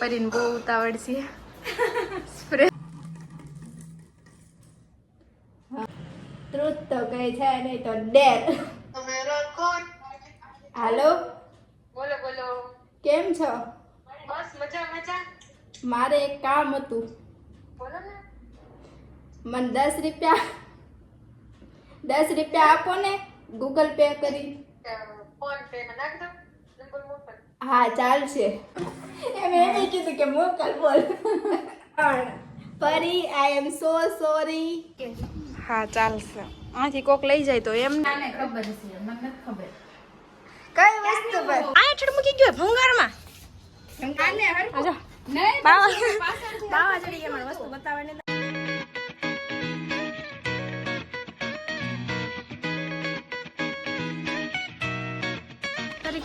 પરીને બહુ ઉતાવળ છે સ્પ્રે ટ્રુથ તો કઈ છે નહીં તો ડેર હાલો બોલો બોલો કેમ છો બસ મજા મજા મારે એક કામ હતું બોલો ને મને દસ રૂપિયા દસ રૂપિયા આપો ને ગૂગલ પે કરી ફોન પે માં નાખ દો નંબર મોકલ હા ચાલશે. એમ એમ કીધું કે મોકલ બોલ પરી આઈ એમ સો સોરી હા ચાલશે. આથી કોક લઈ જાય તો એમ ના ખબર છે મને નથી ખબર. કઈ વસ્તુ પર? આ હેઠળ મૂકી ગયો ભંગારમાં. નહીં, બાવા મને વસ્તુ બતાવવાની.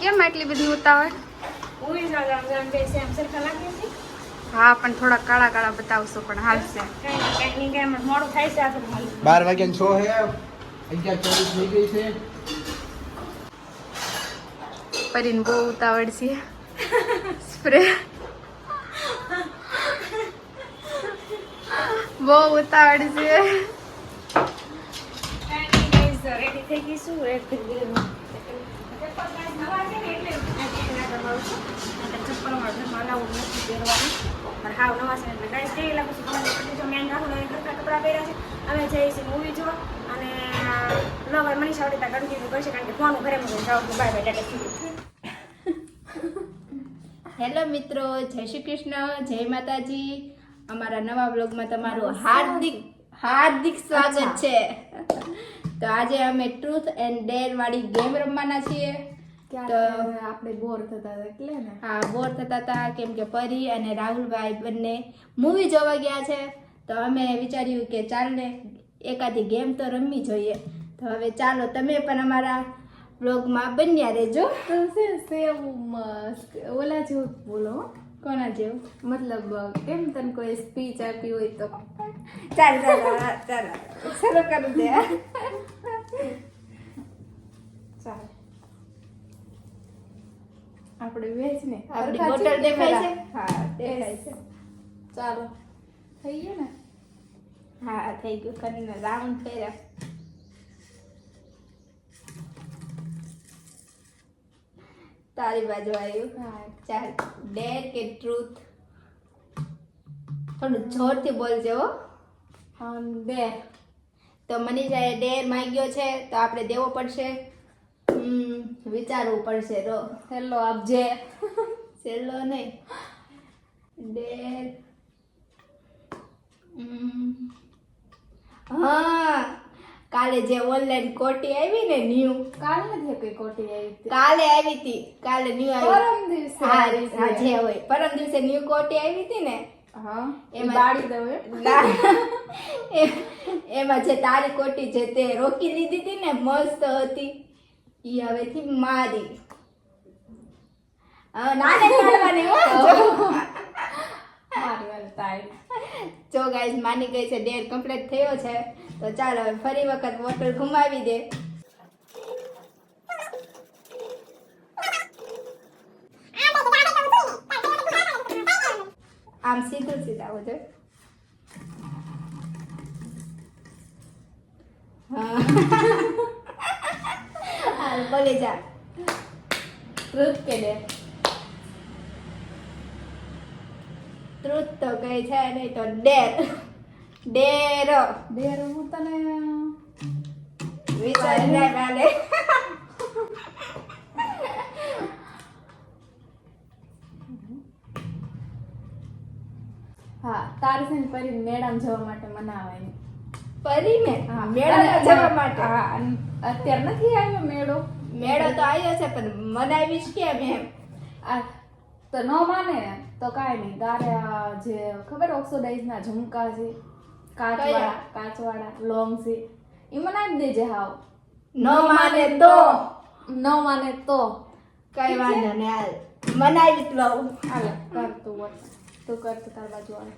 કેમ આટલી બધી ઉતાવળ? સરખા લાગે છે? હા પણ થોડા કાળા કાળા બતાવશો પણ હાલશે કઈ કઈ મોડું થાય છે આ બાર વાગ્યા છ હે અગિયાર ચોવીસ થઈ ગઈ છે. પરીને બહુ ઉતાવળ છે. સ્પ્રે. બહુ ઉતાવળ છે. રેડી થઈ ગઈ છું. હાવ નવા છે એટલે guys કેવી લાગે છે જો મેન કપડાં પહેર્યા છે અમે જઈએ છીએ મૂવી જોવા અને નવા મનીષા આવડી ત્યાં કન્ટિન્યુ કરશે કારણ કે ફોન ઘરે મૂકીને જાઉં બાય બાય ટાટા હેલો મિત્રો જય શ્રી કૃષ્ણ જય માતાજી. અમારા નવા બ્લોગમાં તમારું હાર્દિક હાર્દિક સ્વાગત છે. તો આજે અમે ટ્રુથ એન્ડ ડેર વાળી ગેમ રમવાના છીએ. તો આપણે બોર થતા હતા એટલે ને. હા બોર થતા હતા કેમ કે પરી અને રાહુલભાઈ બંને મૂવી જોવા ગયા છે. તો અમે વિચાર્યું કે ચાલ ને એકાદી ગેમ તો રમવી જોઈએ. તો હવે ચાલો તમે પણ અમારા બ્લોગમાં બન્યા રહેજો. ઓલા જેવું બોલો હો. કોના જેવું? મતલબ કેમ તને કોઈ સ્પીચ આપી હોય તો? ચાલ ચાલ ચાલ ચાલો કરી દે ચાલ. આપણે વેચ ને આપણી બોટલ દેખાય છે? હા દેખાય છે. ચાલો. થઈ ગયું ને? હા થઈ ગયું. કરીને રાઉન્ડ ફેર્યા તારી બાજુ આવ્યું ચાલ ડેર કે ટ્રુથ? થોડું જોરથી બોલજે બે તો મનીષાએ ડેર માંગ્યો છે તો આપણે દેવો પડશે. વિચારવું પડશે તો. હેલો આપજે છેલ્લો નહીં. ડેર. હા. કાલે જે ઓનલાઈન કોટી આવી ને ન્યુ કાલે નથી કઈ કોટી આવી કાલે આવી હતી. કાલે ન્યુ આવી. પરમ દિવસે હા. જે હોય. પરમ દિવસે ન્યુ કોટી આવી હતી ને હા એમાં- બાળી દઉં. એ- જે તારી કોટી જે તે રોકી લીધી હતી ને મસ્ત હતી. ઈ હવેથી મારી. હવે નાને કાઢવાની હો જો. ગાઈઝ માની ગઈ છે ડેર કમ્પ્લીટ થયો છે. તો ચાલો ફરી વખત બોટલ ઘુમાવી દે. આમ સીધું સીધા છે હા, બોલી જા. ટ્રુથ કે ડેર ટ્રુથ તો કઈ છે નહીં તો ડેર. ડેર. ડેર હું તને વિચારી ના ચાલે હા તારે છે ને ફરી મેડમ જવા માટે મનાવાય. પરીને હા મેળા જવા માટે? હા અત્યારે નથી આવ્યો મેળો. મેળો તો આવ્યો છે પણ મનાવીશ કેમ એમ? આ તો ન માને તો કાંઈ નહીં. તારે આ જે ખબર ઓક્સોડાઇઝના ઝુમકા છે કાચવાળા કાચવાળા લોંગ છે એ નાખી દેજે હાવ. ન માને તો. ન માને તો. કઈ વાંધો નહીં હાલ. મનાવી જ લઉં. હાલે કર તું વટ. તું કર તું તાર બાજુ આવે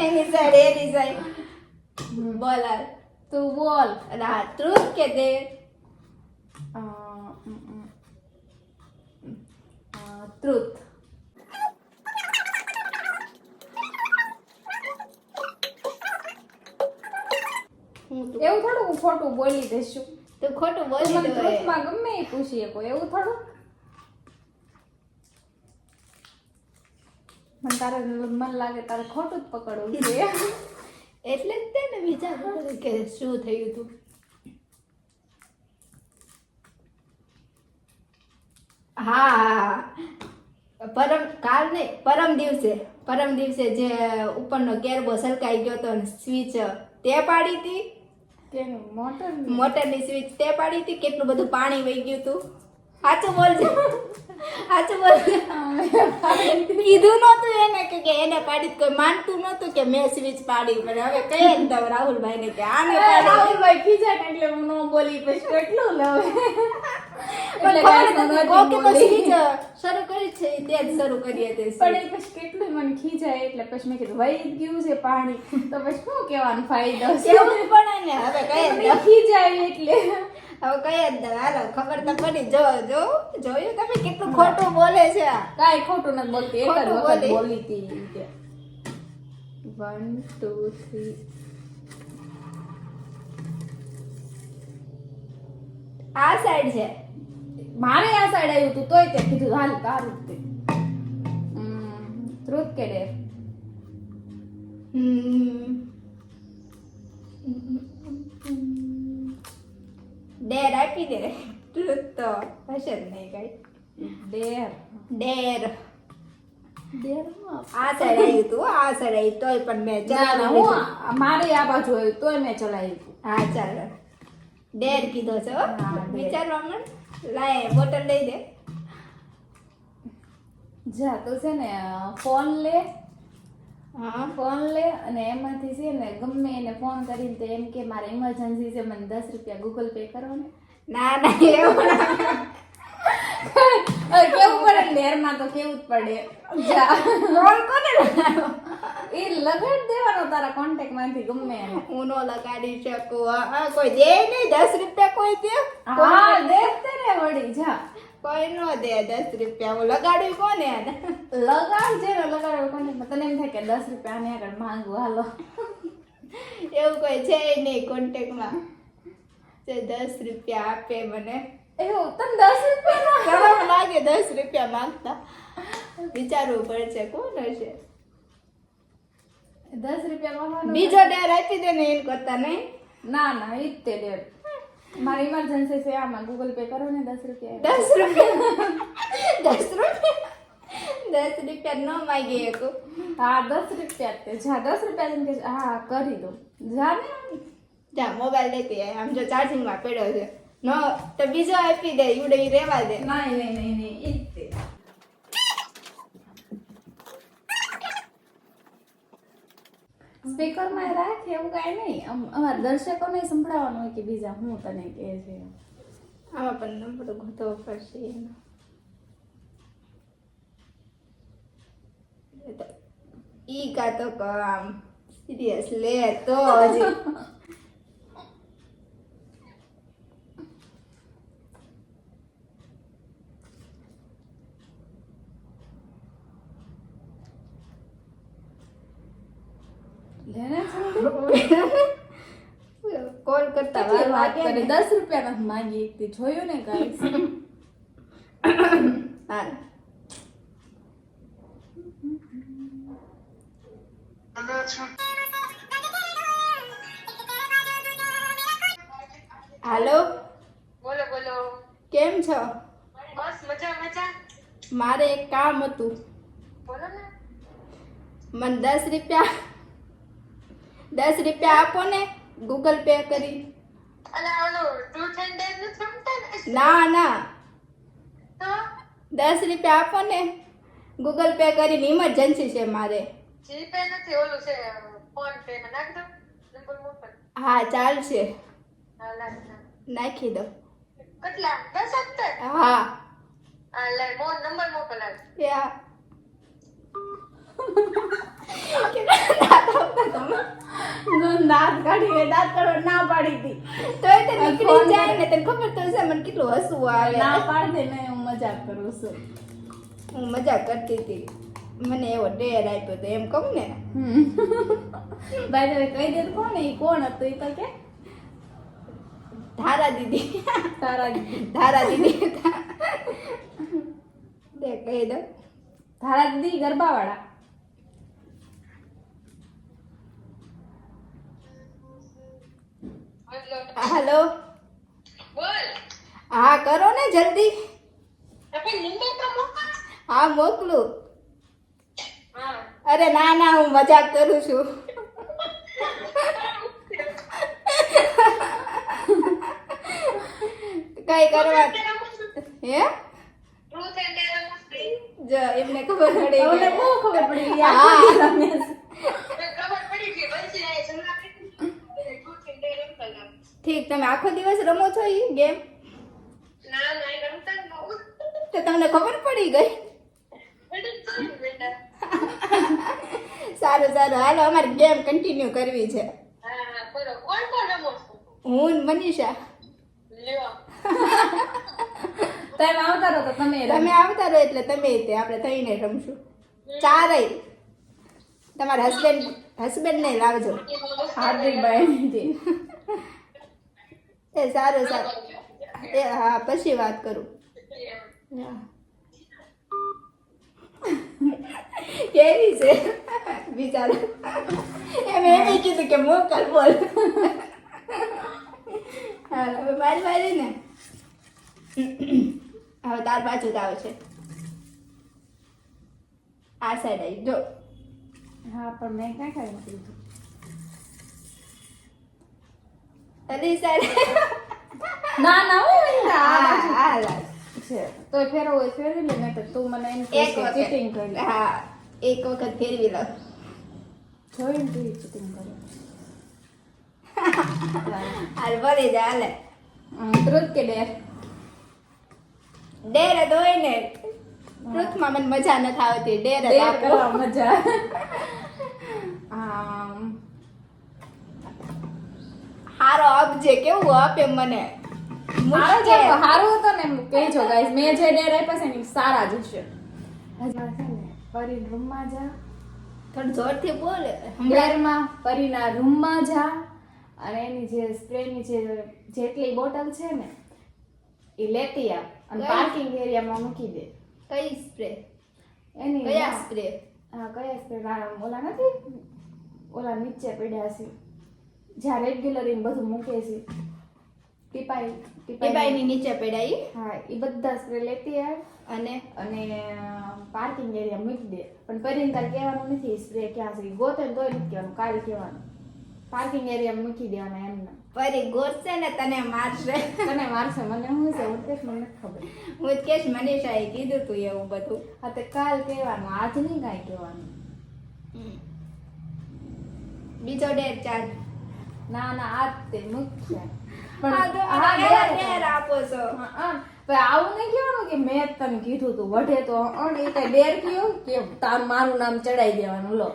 એની સાઈડ એની સાઈડ. બોલ તું બોલ. હા ટ્રુથ કે દે અ, ટ્રુથ એવું થોડું હું ખોટું બોલી દઈશું. તો ખોટું બોલી મને ટ્રુથમાં ગમે એ પૂછી શકો એવું થોડું? મને તારે મન લાગે તારે ખોટું જ પકડવું છે. એટલે જ તે ને વિચાર કે શું થયું તું. હા હા પરમ કાલ નહીં પરમ દિવસે પરમ દિવસે જે ઉપરનો કેરબો સરકાઈ ગયો તો સ્વિચ તે પાડી હતી? મોટર મોટરની. સ્વિચ તે પાડી હતી? કેટલું બધું પાણી વહી ગયું તું સાચું બોલજો. સાચું બોલજો. કીધું નહોતું એને કે એને પાડી કોઈ માનતું નહોતું કે મેં સ્વિચ પાડી. પણ હવે કહીએ ને તો રાહુલભાઈને કે આને રાહુલભાઈ ખીજાય એટલે હું ન બોલી પછી કેટલું લવે કાંઈ શરૂ કરી છે તે જ શરૂ પણ એ પછી કેટલું મને ખીજાય એટલે પછી મેં કીધું વહી ગયું છે પાણી. તો પછી શું કહેવાનો ફાયદો છે? એવું જ ને હવે કહીએ ખીજાય એટલે. હવે કહીએ જ હાલો ખબર તો પડી. જો જો જોયું તમે કેટલું ખોટું બોલે છે આ. ખોટું નથી બોલતી. એક જ વખત બોલી. બોલી હતી ઈ રીતે. One, આ સાઈડ છે. મારે આ સાઈડ આવ્યું હતું તોય તે કીધું હાલ તારું તે ટ્રુથ કે ડેર ડેર આપી દે. ટ્રુથ તો હશે જ નહીં કઈ. ડેર ડેર આ સાઈડ આવ્યું તું આ સાઈડ આવ્યું તોય પણ મેં ચલાવી હું આ- મારે આ બાજુ આવ્યું તોય મેં ચલાવ્યું હા ચાલો. ડેર કીધો છે. વિચારવા માંડ. લાય બોટલ લઈ દે. જા તો છે ને ફોન લે. હા. ફોન લે અને એમાંથી છે ને ગમે એને ફોન કરીને તો એમ કે મારે ઇમરજન્સી છે મને દસ રૂપિયા ગૂગલ પે કરો ને ના ના. એવું કેવું પડે? લેરમાં તો કેવું જ પડે. ફોન કોને એ લગાડ દેવાનો તારા કોન્ટેક્ટમાંથી ગમે હું નો લગાડી શકું. કોઈ દે નહીં દસ રૂપિયા કોઈ દે. હા દે કોઈ નો દે દસ રૂપિયા. હું લગાડ્યું કોને એને? લગાડ કોને? તને એમ થાય કે દસ રૂપિયા આની આગળ માંગુ હાલો. એવું કોઈ છે નહીં કોન્ટેક્ટમાં જે દસ રૂપિયા આપે મને. એવું? તને દસ રૂપિયા લાગે દસ રૂપિયા માંગતા. વિચારવું પડશે કોણ હશે? દસ રૂપિયા બીજો ડેર આપી દે ને એમ કરતા નહીં? ના ના એ જ તે ડેર. મારી ઇમરજન્સી છે આમાં ગૂગલ પે કરો ને દસ રૂપિયા. દસ રૂપિયા? દસ રૂપિયા? દસ રૂપિયા ન માગી શકું હા દસ રૂપિયા તે. જા દસ રૂપિયા કે હા કરી દો જા ને. જા મોબાઈલ લેતી આય. આમ જો ચાર્જિંગમાં પડ્યો છે. ન તો બીજો આપી દે ઉડે રેવા દે. નહીં નહીં નહીં નહીં ઈ જ તે સ્પીકરમાં રાખ એવું કાંઈ નહીં. અમારા અમારા દર્શકોને સંભળાવવાનું હોય કે બીજા હું તને કહે છે આમાં પણ નંબર ગોતવો પડશે ઈ કા તો ક આમ સિરિયસ લે તો હજી કોલ કરતા કેટલી વાર વાત લાગે કરે ને. દસ રૂપિયા નથી માંગી એકથી જોયું ને કાંઈ હા હાલો બોલો બોલો કેમ છો બસ મજા મજા મારે એક કામ હતું બોલો ને મને દસ રૂપિયા દસ રૂપિયા આપો ને ગૂગલ પે કરી. ના ના? દસ રૂપિયા આપો ને ગૂગલ પે કરીને ઇમરજન્સી છે મારે. જીપે નથી ઓલું છે ફોન પે માં નાખ મોકલ હા ચાલશે. નાખી દો. કેટલા? દસ હા. નંબર મોકલ હાલ. યા દાંત કાઢી ના પાડી હતી તે ને તને ખબર તો છે મને કેટલું હસવું આવે ના પાડ દે હું મજાક કરું છું હું મજાક કરતી હતી મને એવો ડેર આપ્યો તો એમ કહું ને બાય ધ કહી દે કોણ એ કોણ હતું એ તો કે ધારા દીદી ધારા કહી દો તારા દીદી ગરબાવાળા. હલો. બોલ. હા કરો ને જલ્દી. હા મોકલું. અરે ના ના હું મજાક કરું છું. કઈ કરવા? હે? જો એમને ખબર પડી. ખબર પડી હા. યાર ખબર પડી ગઈ બનશે આ સલાહ ટ્રુથ એન્ડ ડેર એમ કલામ ઠીક તમે આખો દિવસ રમો છો એ ગેમ ના ના રમતા જ તો તમને ખબર પડી ગઈ? સારું સારું. હાલો અમારે ગેમ કન્ટિન્યુ કરવી છે. હા હા બરો કોણ કોણ રમો છો? હું મનીષા. લ્યો. તમે આવતા રહો તો તમે તમે આવતા રહો એટલે તમે તે આપણે થઈને રમશું. ચારેય. તમારા હસબન્ડ હસબન્ડ ને લાવજો. હાર્દિકભાઈ એ સારું સારું. એ હા પછી વાત કરું. કેવી છે. બિચારા. એમ એમ કીધું કે મોકલ બોલ. હા હવે મારી મારી ને. હવે તાર બાજુ જ આવે છે. આ સાઈડ આવી જો. હા પણ મેં ક્યાં ખાઈ અલી સાઈડ ના ના હું. છે. ફેરવો હોય ફેરવી લે નહીં તું મને એમ એક વખત. ચીટિંગ કરી. હા એક વખત ફેરવી લો જોઈને તું ચીટિંગ કરે. હાલ ભલે જા હાલે. ટ્રુથ કે ડેર ડેર જ હોય ને. ટ્રુથમાં મને મજા નથી આવતી. ડેર કરવા મજા આમ હારો આપજે કેવું આપે મને? હારો હતો ને કહેજો ગાઈસ મેં જે ડેર આપ્યા છે ને સારા જ હશે. ને પરી રૂમમાં જા. થોડું જોરથી બોલ. ઘરમાં પરીના રૂમમાં જા અને એની જે સ્પ્રેની જે જેટલી બોટલ છે ને એ લેતી આ અને પાર્કિંગ એરિયામાં મૂકી દે. કઈ સ્પ્રે એની કયા સ્પ્રે હા કયા સ્પ્રે ઓલા નથી? ઓલા નીચે પડ્યા છે. જ્યાં રેગ્યુલર એમ બધું મૂકે છે. ટીપાઈ પીપાઈની નીચે પડ્યા ઈ હા એ બધા સ્પ્રે લેતી આવે. અને? અને પાર્કિંગ એરિયા મૂકી દે. પણ પરીને તારે કહેવાનું નથી સ્પ્રે ક્યાં છે. ઈ ગોતે તો નથી કહેવાનું. કાલ કહેવાનું. પાર્કિંગ એરિયા મૂકી દેવાના એમને ફરી ગોરશે ને તને મારશે. તને મારશે મને હું છે? હું કેશ મને ખબર. હું કેશ મનીષાએ કીધું તું એવું બધું. હા તો કાલ કહેવાનું. આજ નહીં કાંઈ કહેવાનું. બીજો ડેટ ચાલ. ના ના આ તે મુખ્ય પણ આ ડેર આપો છો. પણ આવું નહીં કહેવાનું કે મેં તને કીધું તું વઢે તો અણ એ કઈ ડેર કયો કે તાર મારું નામ ચડાઈ દેવાનું લો.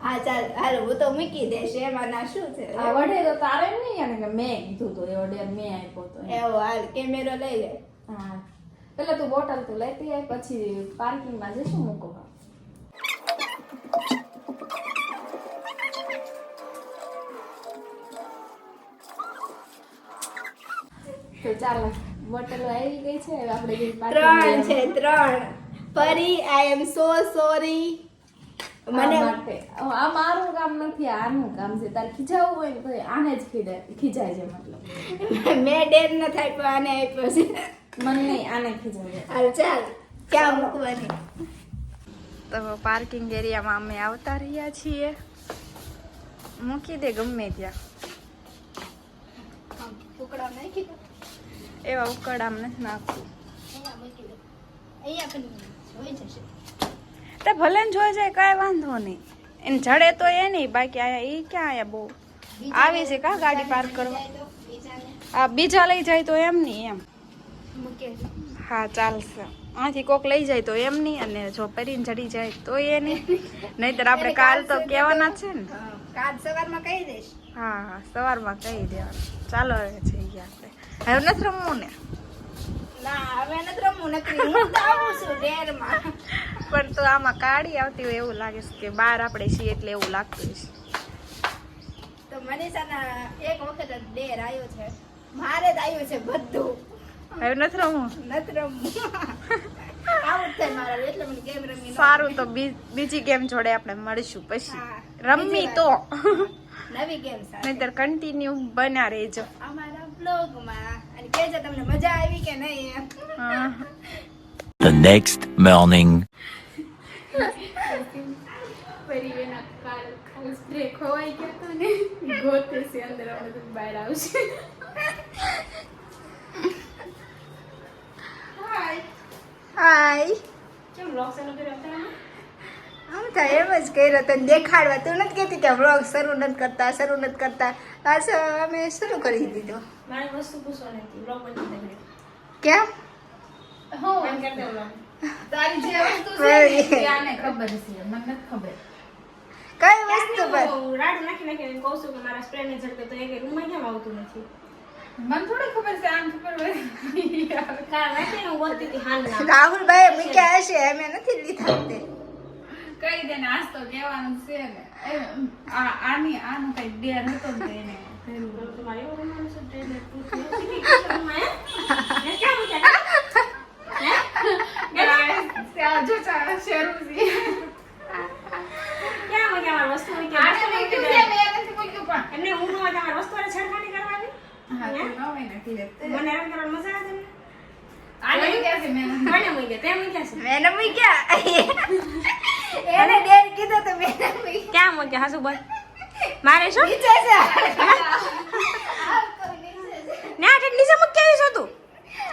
હા ચાલ હાલો હું તો મૂકી દઈશ એમાં ના શું છે? આ વઢે તો તારે નહીં અને કે મેં કીધું તો એવો ડેર મેં આપ્યો તો. એવો હાલ કેમેરો લઈ લે. હા. પેલા તું બોટલ તું લેતી આય પછી પાર્કિંગમાં જઈશું મૂકો તો ચાલો બોટલો આવી ગઈ છે હવે આપણે ત્રણ છે ત્રણ. ફરી આઈ એમ સો સોરી મને આ મારું કામ નથી આનું કામ છે. તારે ખીજાવવું હોય ને તો આને જ ખીજાય છે મતલબ. મેં ડેર ન થાય પણ આને આપ્યો છે. મને નહીં આને ખીજાવે હાલ ચાલ. ક્યાં મૂકવાની? તો પાર્કિંગ એરિયામાં અમે આવતા રહ્યા છીએ. મૂકી દે ગમે ત્યાં. ટુકડા નાખી એવા ઉકળામ નથી નાખવું તે ભલે ને જોઈ જાય, કાંઈ વાંધો નહીં. એને જડે તો એ નહીં, બાકી આયા એ ક્યાં આયા બહુ? આવી છે કા ગાડી પાર્ક કરવા? આ બીજા લઈ જાય તો એમ નહીં એમ. હા, ચાલશે. આથી કોક લઈ જાય તો એમ નહીં, અને જો પરીને ચડી જાય તો એ નહીં. નહીતર આપણે કાલ તો કહેવાના છે ને. કાલ સવારમાં કહી દઈશ. હા સવારમાં કહી દેવાનું. ચાલો હવે જઈએ આપણે. હવે નથી રમવું ને? પણ તો આમાં કાળી આવતી હોય એવું લાગે છે કે બહાર આપણે છીએ એટલે એવું લાગતું છે તો મનીષાના એક વખત ડેર આવ્યો છે. મારે જ આવ્યું છે બધું. હવે નથી રમવું? નથી રમવું. સારું તો બીજી ગેમ જોડે આપણે મળીશું પછી. રમવી તો. નવી ગેમ સાથે. નહીતર કન્ટિન્યુ બના રહેજો. અમારા બ્લોગમાં અને કેજો તમને મજા આવી કે નહીં. The next morning. હાય કેમ vlog ચાલુ કર્યો અત્યારે? આમ થાય એમ જ કર્યો તને દેખાડવા. તું નથી કહેતી કે વ્લોગ શરૂ નથી કરતા શરૂ નથી કરતા. પાછો અમે શરૂ કરી દીધો. મારી વસ્તુ પૂછવાની હતી vlog બનાવતા કેમ? હો. એમ કરતા vlog. તારી જે વસ્તુ છે વળી. ને એ આને ખબર છે મને નથી ખબર. કઈ વસ્તુ પર? રાડ નાખી નાખીને કહું છું કે મારા સ્પ્રે ને તો એ કે રૂમમાં કેમ આવતું નથી? મને થોડી ખબર છે આમ ખબર હોય. કારણ નાખી હું બોલતી હતી હાલ ના. રાહુલભાઈ મૂક્યા હશે અમે નથી લીધા તે દે ને આજ તો કહેવાનું છે ને આ આની આનું કઈ ડેર હતો ને એને ક્યાં ક્યાં. મને હેરાન કરવાની મજા આવે તમને? આને મૂક્યા છે મેં કોને મૂક્યા? મૂક્યા છે? એને ડેર કીધો તો મેં ક્યાં મૂક્યા? હાસુ બોલ. મારે શું? નીચે છે. ને આ નીચે મૂકી આવી છો તું.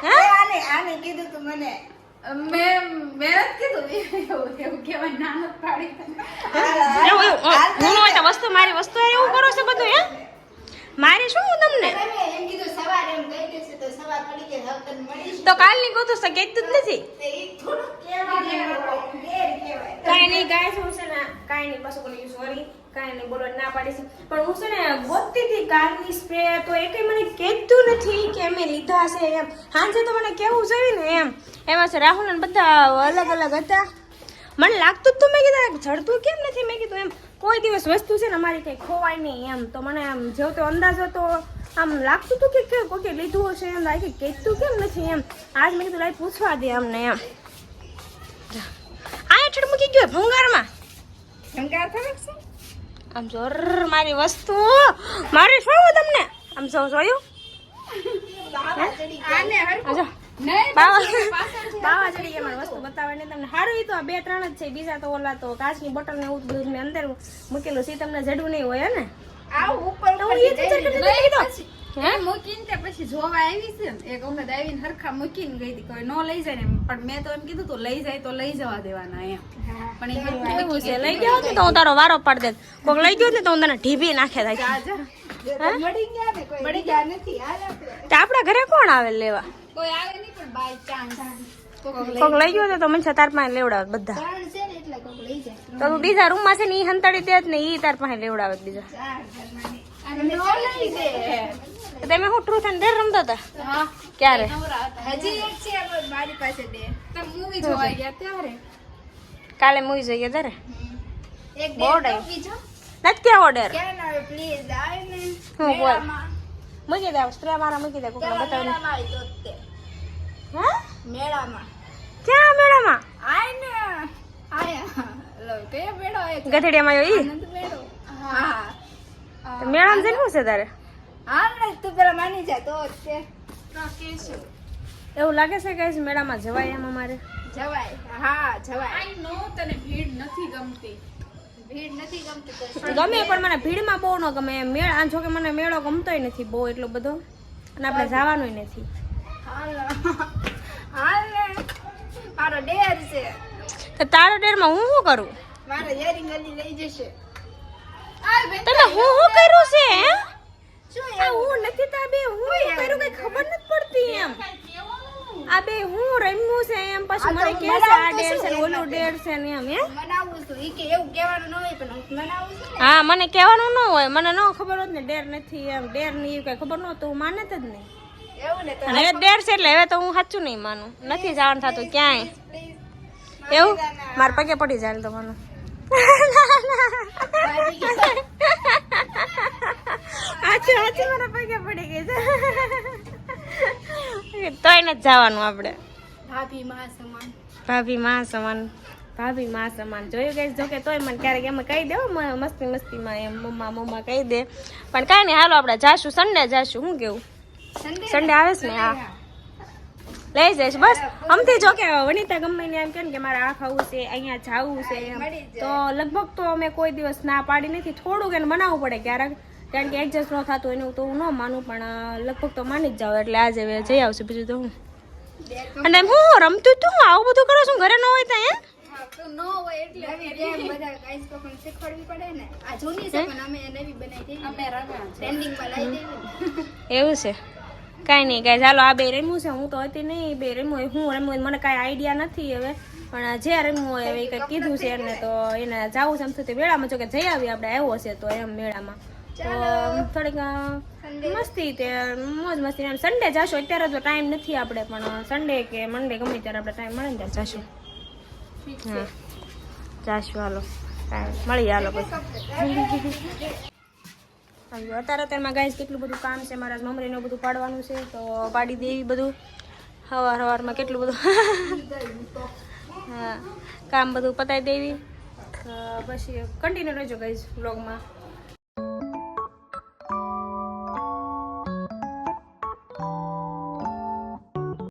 હે? આને આને કીધું તું મને. મેં મેં કીધું. એવું કેવાય કહેવાય ના પાડી. એવું એવું. હું ન હોય તો વસ્તુ મારી વસ્તુ એવું કરો છો બધું હે? મારે શું હું તમને? તમે એમ કીધું સવારે એમ તો સવાર પડી કે હવે તને મળીશ તો કાલની ગોતું છે કહેતું જ નથી. કાંઈ નહીં ગાય છે હું છે ને કાંઈ નહીં પાછું બોલી સોરી કાંઈ નહીં બોલો ના છે. પણ હું છે ને ગોતતી હતી કારની સ્પ્રે તો એ કંઈ મને કહેતું નથી કે અમે લીધા છે એમ. સાંજે તો મને કેવું જોઈએ ને એમ. એમાં છે રાહુલ ને બધા અલગ અલગ હતા. મને લાગતું તું મેં કીધું જડતું કેમ નથી? મેં કીધું એમ કોઈ દિવસ વસ્તુ છે ને અમારી કંઈ ખોવાય નહીં એમ. તો મને આમ જેવો તો અંદાજ હતો આમ લાગતું હતું કે કે કોકે લીધું હશે એમ લાગે કહેતું કેમ નથી એમ. આજ મેં કીધું લાઈ પૂછવા દે અમને એમ. આ હેઠળ મૂકી ગયો ભંગારમાં. ભંગાર થાય છે? આમ જોર મારી વસ્તુ. મારી શું તમને? આમ જો જોયું? આને વસ્તુ બતાવે ને તમને સારું એ તો બે ત્રણ જ છે. બીજા તો ઓલા તો કાચની બોટલ ને એવું બધું મેં અંદર મૂકેલું છે. તમને જડવું નહીં હોય ને? આવ ઉપર તો એ વિચાર કરતી હતી, હે? મૂકીને તે પછી જોવા આવી છે એક વખત આવીને હરખા મૂકીને ગઈ હતી. કોઈ ન લઈ જાય ને પણ મેં તો એમ કીધું તું લઈ જાય તો લઈ જવા દેવાના એમ. પણ એ એવું છે લઈ ગયો ને તો હું તારો વારો પાડી દે કોક લઈ ગયો ને તો હું તને ઢીબી નાખે થાય આપણા ઘરે કોણ આવે લેવા? કોઈ આવે નહીં પણ બાય ચાન્સ કોક લઈ ગયો હોત તો મને તાર પાસે લેવડાવે બધા. ત્રણ છે ને એટલે કોક લઈ જાય. તો તું બીજા રૂમમાં છે ને ઈ હંતાડી દે ને ઈ તાર પાસે લેવડાવે બીજા. તમે હું ટ્રુથ એન્ડ ડેર રમતા હતા? ક્યારે? હજી એક છે મારી પાસે બે. તમે મૂવી જોવા ગયા ત્યારે? કાલે મૂવી જોઈએ તારે એક બોર્ડ ડેર નથી ક્યાં ના પ્લીઝ આવે ને હું બોલ. મૂકી દે સ્પ્રે મારા મૂકી દે કોકને બતાવી હા? મેળામાં. ક્યાં મેળામાં? આય ને આયા. લો કે મેળો છે? ગધેડિયામાં આવ્યો ઈ? મેળો. હા. તો મેળામાં જઈને શું છે તારે? આમણે ને તું પેલા માની જા તો જ તે એવું લાગે છે કે મેળામાં જવાય એમ અમારે? જવાય. હા જવાય. આઈ નો તને ભીડ નથી ગમતી. ભીડ નથી ગમતી ગમે પણ મને ભીડમાં બહુ ન ગમે. મેળ આ જો કે મને મેળો ગમતોય નથી બહુ એટલો બધો. અને આપણે જવાનું નથી. હાલ. હાલ. મારો ડેર છે. તો તારો ડેરમાં હું શું કરું? મારો યરિંગ અલી લઈ જશે. તમે હું શું કર્યું છે હે? આ હું નથી તો બે હું કર્યું કઈ ખબર નથી પડતી એમ. આ બે હું રમ્યું છે એમ. પછી આ મને કે છે આ ડેર છે ને ઓલું ડેર છે ને એમ હે? હું મને કહેવાનું ન હોય. મને ન ખબર હોત ને ડેર નથી એમ ડેરની કઈ ખબર ન તો હું માને જ નહીં. અને હવે ડેર છે એટલે હવે તો હું સાચું નહીં માનું. નથી જવાનું થતું ક્યાંય. એવું? મારા પગે પડી જાય તો મને. મારા પગે પડી ગઈ છે. તોય નથી જવાનું આપણે. ભાભી મા સમાન ભાભી માં સમાન ભાભી માં સમાન જોયું ગઈ જોકે તોય મને ક્યારેક એમ કહી દે મસ્તી મસ્તીમાં એમ મમ્મા મમ્મા કહી દે. પણ કાંઈ નહીં હાલો આપણે જાશું સન્ડે જાશું શું કેવું? સન્ડે આવે છે ને હા. લઈ જઈશ બસ. અમથી જો કે વનિતા ગમે ને એમ કે ને કે મારે આ ખાવું છે અહીંયા જવું છે તો લગભગ તો અમે કોઈ દિવસ ના પાડી નથી થોડુંક એને બનાવવું પડે ક્યારેક. કારણ કે એડજસ્ટ ન થતું એનું તો હું ન માનું પણ લગભગ તો માની જ જાવ એટલે આજે જઈ આવશે. બીજું તો હું. અને હું રમતું તું આવું બધું કરો છું? ઘરે ન હોય ત્યાં નવી ગેમ બધા ગાઈસ તો શીખવાડવી પડે ને. આ જૂની છે પણ અમે નવી બનાવી દેવી અમે ટ્રેન્ડિંગમાં લાવી દેવી એવું છે. કાંઈ નહીં કાંઈ ચાલો આ બે રમ્યું છે. હું તો હતી નહીં બે રમ્યું હું રમ્યું હોય મને કાંઈ આઈડિયા નથી હવે. પણ જે રમ્યું હોય હવે કંઈક કીધું છે એને તો એને જવું છે એમ થતું મેળામાં જો કે જઈ આવી આપણે આવ્યો છે તો એમ મેળામાં. તો થોડીક મસ્તી તે મોજ મસ્તી. એમ સન્ડે જશો અત્યારે તો ટાઈમ નથી આપણે પણ સન્ડે કે મંડે ગમે ત્યારે આપણે ટાઈમ મળે ને ત્યારે જાશું. જાશું, હાલો. મળીએ હાલો પછી. અત્યારે અત્યારમાં ગાઈસ કેટલું બધું કામ છે, મારા મમરીને બધું પાડવાનું છે, તો પાડી દેવી બધું. સવાર સવારમાં કેટલું બધું. હા, કામ બધું પતાવી દેવી. પછી કન્ટિન્યુ રહેજો ગાઈઝ વ્લોગમાં